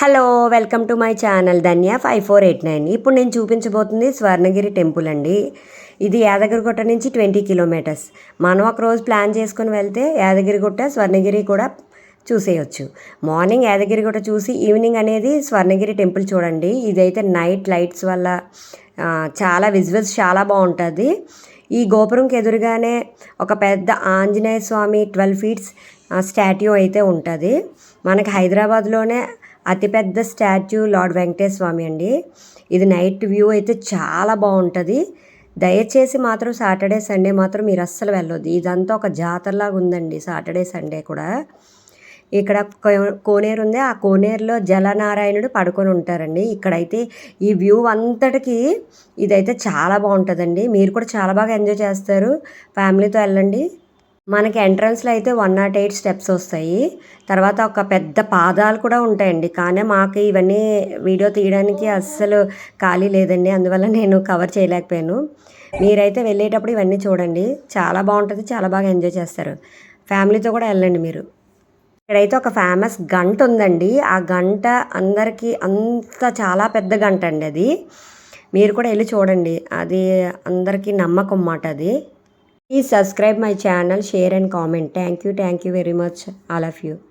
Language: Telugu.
Hello welcome to my channel Dhanya five four eight nine. ఇప్పుడు నేను చూపించబోతుంది స్వర్ణగిరి టెంపుల్ అండి. ఇది యాదగిరిగుట్ట నుంచి ట్వంటీ కిలోమీటర్స్. మనం ఒక రోజు ప్లాన్ చేసుకుని వెళ్తే యాదగిరిగుట్ట స్వర్ణగిరి కూడా చూసేయచ్చు. మార్నింగ్ యాదగిరిగుట్ట చూసి ఈవినింగ్ అనేది స్వర్ణగిరి టెంపుల్ చూడండి. ఇదైతే నైట్ లైట్స్ వల్ల చాలా విజువల్స్ చాలా బాగుంటుంది. ఈ గోపురంకి ఎదురుగానే ఒక పెద్ద Anjaneya Swamy twelve feets statue అయితే ఉంటుంది. మనకి హైదరాబాద్లోనే అతిపెద్ద స్టాచ్యూ లార్డ్ వెంకటేశ్వర స్వామి అండి. ఇది నైట్ వ్యూ అయితే చాలా బాగుంటుంది. దయచేసి మాత్రం సాటర్డే సండే మాత్రం మీరు అస్సలు వెళ్ళొద్దు. ఇదంతా ఒక జాతరలాగా ఉందండి సాటర్డే సండే కూడా. ఇక్కడ కో- కోనేరు ఉంది. ఆ కోనేరులో జలనారాయణుడు పడుకొని ఉంటారండి. ఇక్కడైతే ఈ వ్యూ అంతటికి ఇదైతే చాలా బాగుంటుందండి. మీరు కూడా చాలా బాగా ఎంజాయ్ చేస్తారు. ఫ్యామిలీతో వెళ్ళండి. మనకి ఎంట్రన్స్లో అయితే వన్ నాట్ ఎయిట్ స్టెప్స్ వస్తాయి. తర్వాత ఒక పెద్ద పాదాలు కూడా ఉంటాయండి. కానీ మాకు ఇవన్నీ వీడియో తీయడానికి అస్సలు ఖాళీ లేదండి. అందువల్ల నేను కవర్ చేయలేకపోయాను. మీరైతే వెళ్ళేటప్పుడు ఇవన్నీ చూడండి. చాలా బాగుంటుంది. చాలా బాగా ఎంజాయ్ చేస్తారు. ఫ్యామిలీతో కూడా వెళ్ళండి మీరు. ఇక్కడైతే ఒక ఫేమస్ గంట ఉందండి. ఆ గంట అందరికీ అంత చాలా పెద్ద గంట అండి అది. మీరు కూడా వెళ్ళి చూడండి. అది అందరికీ నమ్మకం మాట అది. Please subscribe my channel, share and comment. Thank you, thank you very much all of you.